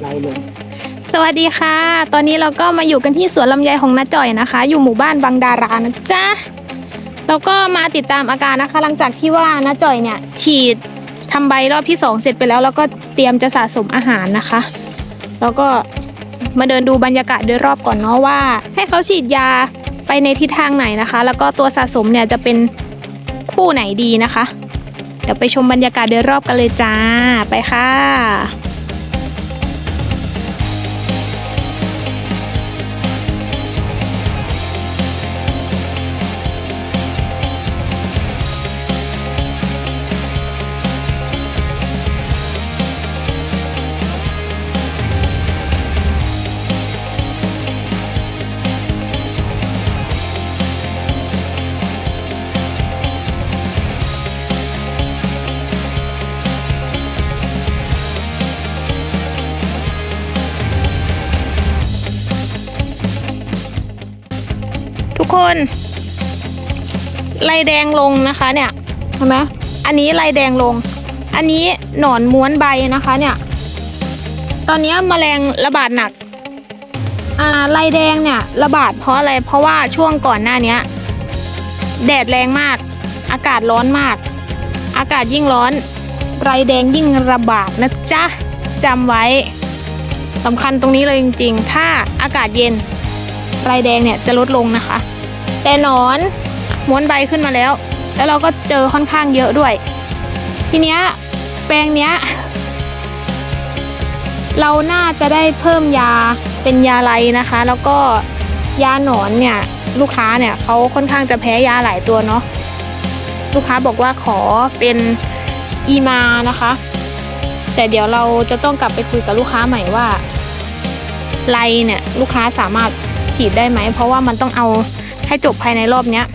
ไล่ลงสวัสดีค่ะ ตอนนี้เราก็มาอยู่กันที่สวนลำไยของน้าจ่อยนะคะ อยู่หมู่บ้านบางดารานะจ๊ะเราก็มาติดตามอาการนะคะ หลังจากที่ว่าน้าจ่อยเนี่ย ฉีดทำใบรอบที่สองเสร็จไปแล้ว แล้วก็เตรียมจะสะสมอาหารนะคะ แล้วก็มาเดินดูบรรยากาศโดยรอบก่อนเนาะว่า ให้เขาฉีดยาไปในทิศทางไหนนะคะ แล้วก็ตัวสะสมเนี่ยจะเป็นคู่ไหนดีนะคะ เดี๋ยวไปชมบรรยากาศโดยรอบกันเลยจ้าไปค่ะ คน ลายแดงลงนะคะเนี่ยเห็นไหมอันนี้ลายแดงลง อันนี้หนอนม้วนใบนะคะเนี่ย ตอนนี้แมลงระบาดหนักอ่าลายแดงเนี่ยระบาดเพราะอะไร เพราะว่าช่วงก่อนหน้านี้แดดแรงมาก อากาศร้อนมาก อากาศยิ่งร้อนลายแดงยิ่งระบาดนะจ๊ะจำไว้สำคัญตรงนี้เลยจริงๆ ถ้าอากาศเย็นลายแดงเนี่ยจะลดลงนะคะ แต่หนอนม้วนใบขึ้นมาแล้ว แล้วเราก็เจอค่อนข้างเยอะด้วย ทีเนี้ยแปลงเนี้ย เราน่าจะได้เพิ่มยาเป็นยาไรนะคะ แล้วก็ยาหนอนเนี่ยลูกค้าเนี่ยเขาค่อนข้างจะแพ้ยาหลายตัวเนาะลูกค้าบอกว่าขอเป็นอีมานะคะ แต่เดี๋ยวเราจะต้องกลับไปคุยกับลูกค้าใหม่ว่าไรเนี่ยลูกค้าสามารถฉีดได้ไหม เพราะว่ามันต้องเอา ให้จบภายในรอบเนี้ย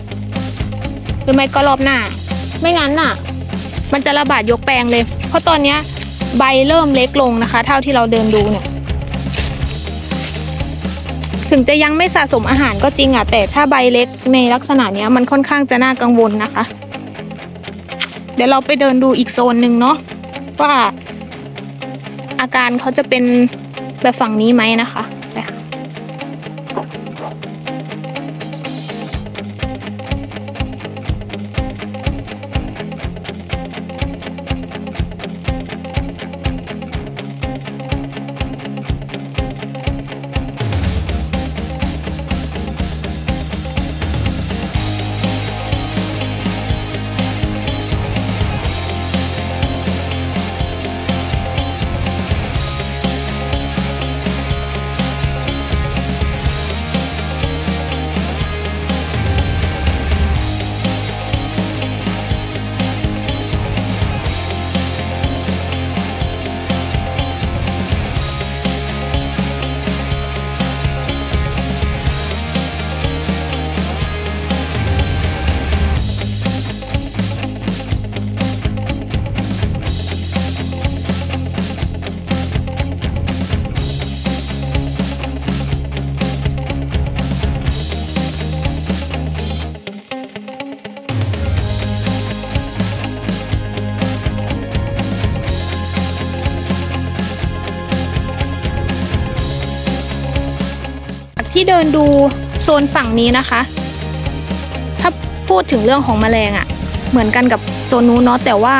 หรือไม่ก็รอบหน้า ไม่งั้นน่ะ มันจะระบาดยกแปลงเลย เพราะตอนเนี้ยใบเริ่มเล็กลงนะคะ เท่าที่เราเดินดูเนี่ย ถึงจะยังไม่สะสมอาหารก็จริงอะแต่ถ้าใบเล็กในลักษณะเนี้ยมันค่อนข้างจะน่ากังวลนะคะ เดี๋ยวเราไปเดินดูอีกโซนหนึ่งเนาะว่าอาการเขาจะเป็นแบบฝั่งนี้ไหมนะคะ ที่เดินดูโซนฝั่งนี้นะคะ ถ้าพูดถึงเรื่องของแมลงอะ่ะ เหมือนกันกับโซนนู้นเนาะแต่ว่า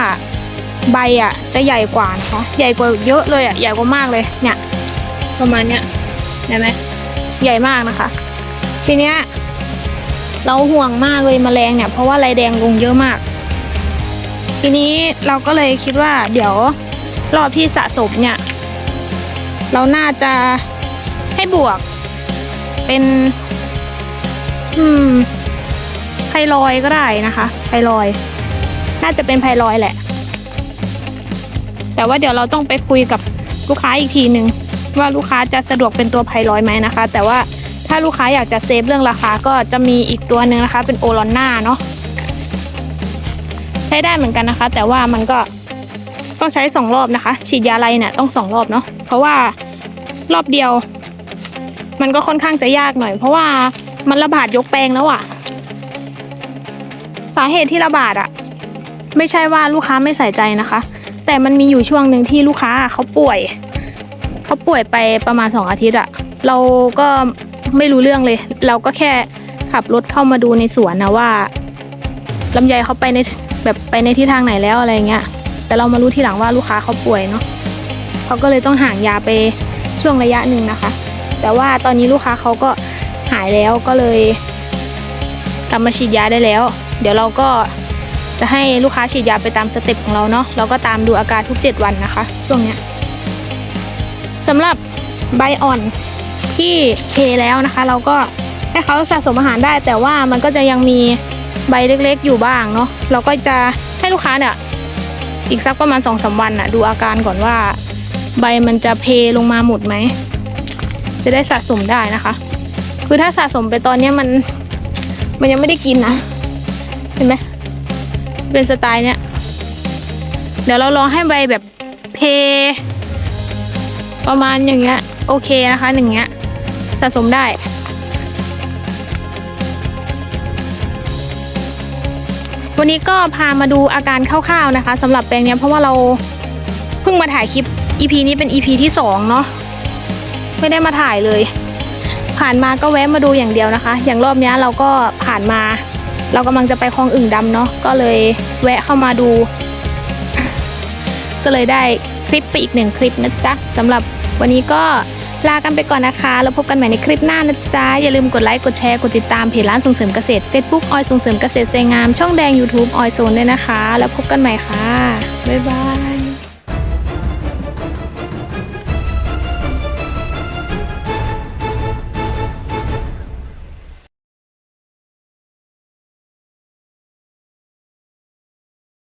ใบอะ่ะจะใหญ่กว่านะคะใหญ่กว่าเยอะเลยอะ่ะใหญ่กว่ามากเลยเนี่ยประมาณเนี้ยเห็นไหมใหญ่มากนะคะ ทีเนี้ยเราห่วงมากเลยแมลงเนี่ยเพราะว่าลายแดงลงเยอะมาก ทีนี้เราก็เลยคิดว่า เดี๋ยวรอบที่สะสมเนี่ย เราน่าจะให้บวก เป็น อืมไพลอยก็ได้นะคะไพลอย น่าจะเป็นไพลอยแหละ แต่ว่าเดี๋ยวเราต้องไปคุยกับลูกค้าอีกทีหนึ่งว่าลูกค้าจะสะดวกเป็นตัวไพลอยไหมนะคะ แต่ว่าถ้าลูกค้าอยากจะเซฟเรื่องราคาก็จะมีอีกตัวหนึ่งนะคะ เป็นโอลอนนาเนาะใช้ได้เหมือนกันนะคะ แต่ว่ามันก็ต้องใช้สองรอบนะคะ ฉีดยาอะไรเนี่ยต้องสองรอบเนาะเพราะว่ารอบเดียว มันก็ค่อนข้างจะยากหน่อย เพราะว่ามันระบาดยกแปลงแล้วอะสาเหตุที่ระบาดอะไม่ใช่ว่าลูกค้าไม่ใส่ใจนะคะ แต่มันมีอยู่ช่วงหนึ่งที่ลูกค้าเขาป่วย เขาป่วยไปประมาณสองอาทิตย์อะเราก็ไม่รู้เรื่องเลย เราก็แค่ขับรถเข้ามาดูในสวนนะว่าลำไยเขาไปในแบบไปในทิศทางไหนแล้วอะไรเงี้ย แต่เรามารู้ทีหลังว่าลูกค้าเขาป่วยเนาะเขาก็เลยต้องห่างยาไปช่วงระยะหนึ่งนะคะ แต่ว่าตอนนี้ลูกค้าเขาก็หายแล้วก็เลยกลับมาฉีดยาได้แล้ว เดี๋ยวเราก็จะให้ลูกค้าฉีดยาไปตามสเต็ปของเราเนาะเราก็ตามดูอาการทุก 7 วันนะคะ ช่วงเนี้ยสำหรับใบอ่อนที่เทแล้วนะคะ เราก็ให้เขาสะสมอาหารได้ แต่ว่ามันก็จะยังมีใบเล็กๆ อยู่บ้างเนาะเราก็จะให้ลูกค้าเนี่ยอีกสักประมาณ2อสวันน่ะดูอาการก่อนว่า ใบมันจะเพลงมาหมดไหม จะได้สะสมได้นะคะ คือถ้าสะสมไปตอนเนี้ยมันมันยังไม่ได้กินนะ เห็นไหมเป็นสไตล์เนี้ยเดี๋ยวเราลองให้ใบแบบเพ ประมาณอย่างเงี้ยโอเคนะคะอย่งเงี้ยสะสมได้วันนี้ก็พามาดูอาการคร่าวๆนะคะสำหรับแปลงเนี้ยเพราะว่าเราเพิ่งมาถ่ายคลิป EP นี้เป็น EP ที่สองเนาะ ไม่ได้มาถ่ายเลย ผ่านมาก็แวะมาดูอย่างเดียวนะคะ อย่างรอบนี้เราก็ผ่านมา เรากำลังจะไปคลองอึ่งดำเนาะก็เลยแวะเข้ามาดู ก็เลยได้คลิปไปอีกหนึ่งคลิปนะจ๊ะสำหรับวันนี้ก็ลากันไปก่อนนะคะ แล้วพบกันใหม่ในคลิปหน้านะจ๊ะ อย่าลืมกดไลค์ กดแชร์ กดติดตามเพจร้านส่งเสริมเกษตร Facebook ออยส่งเสริมเกษตรใจงาม ช่องแดง YouTube ออยโซนด้วยนะคะ แล้วพบกันใหม่ค่ะ บ๊ายบาย